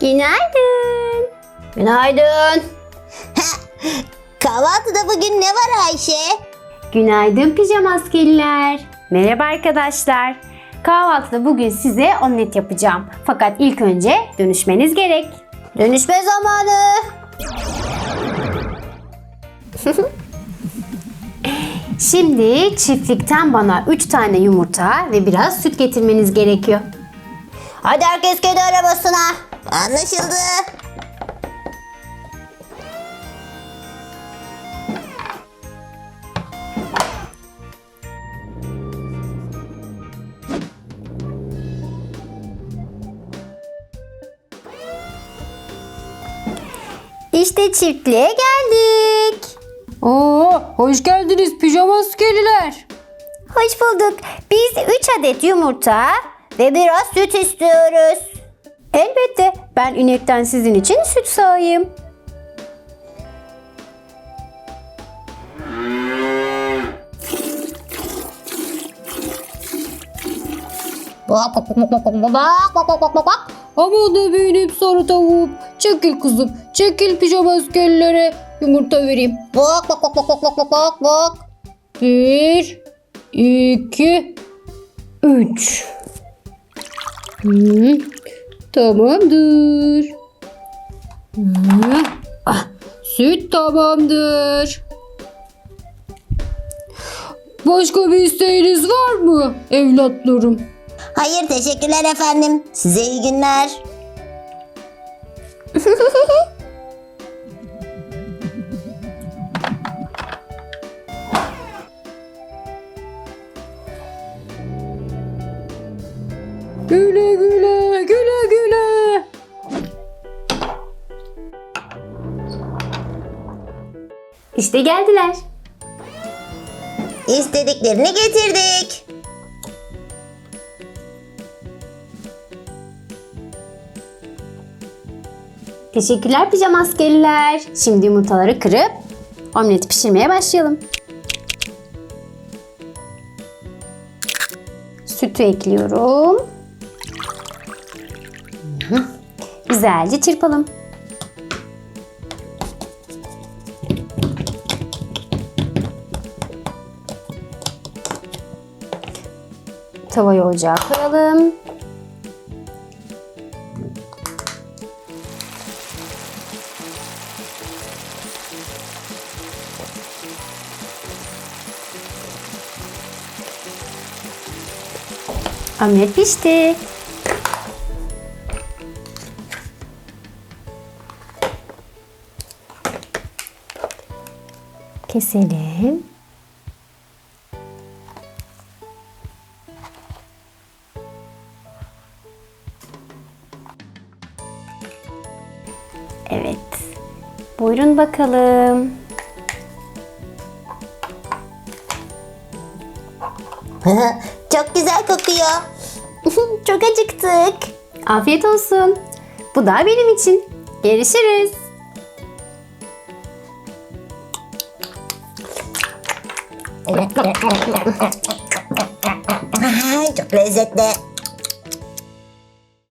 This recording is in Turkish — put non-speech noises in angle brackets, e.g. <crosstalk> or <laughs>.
Günaydın. Günaydın. <laughs> Kahvaltıda bugün ne var Ayşe? Günaydın pijama askeriler. Merhaba arkadaşlar. Kahvaltıda bugün size omlet yapacağım. Fakat ilk önce dönüşmeniz gerek. Dönüşme zamanı. <laughs> Şimdi çiftlikten bana 3 tane yumurta ve biraz süt getirmeniz gerekiyor. Hadi herkes kendi arabasına. Anlaşıldı. İşte çiftliğe geldik. Oo, hoş geldiniz pijama askeriler. Hoş bulduk. Biz 3 adet yumurta ve biraz süt istiyoruz. Elbette ben inekten sizin için süt sağayım. Bak bak bak bak bak bak bak bak. Ama da benim sarı tavuk. Çekil kızım, çekil pijama askerlere. Yumurta vereyim. Bak bak bak bak bak bak bak bak. Bir, iki, üç. Hmm, tamamdır. Ah, süt tamamdır. Başka bir isteğiniz var mı evlatlarım? Hayır teşekkürler efendim. Size iyi günler. <laughs> Güle güle, İşte geldiler. İstediklerini getirdik. Teşekkürler pijama askeriler. Şimdi yumurtaları kırıp omleti pişirmeye başlayalım. Sütü ekliyorum. Güzelce çırpalım. Tavayı ocağa koyalım. Omlet pişti. Keselim. Evet. Buyurun bakalım. <laughs> Çok güzel kokuyor. <laughs> Çok acıktık. Afiyet olsun. Bu da benim için. Görüşürüz. <laughs> Çok lezzetli.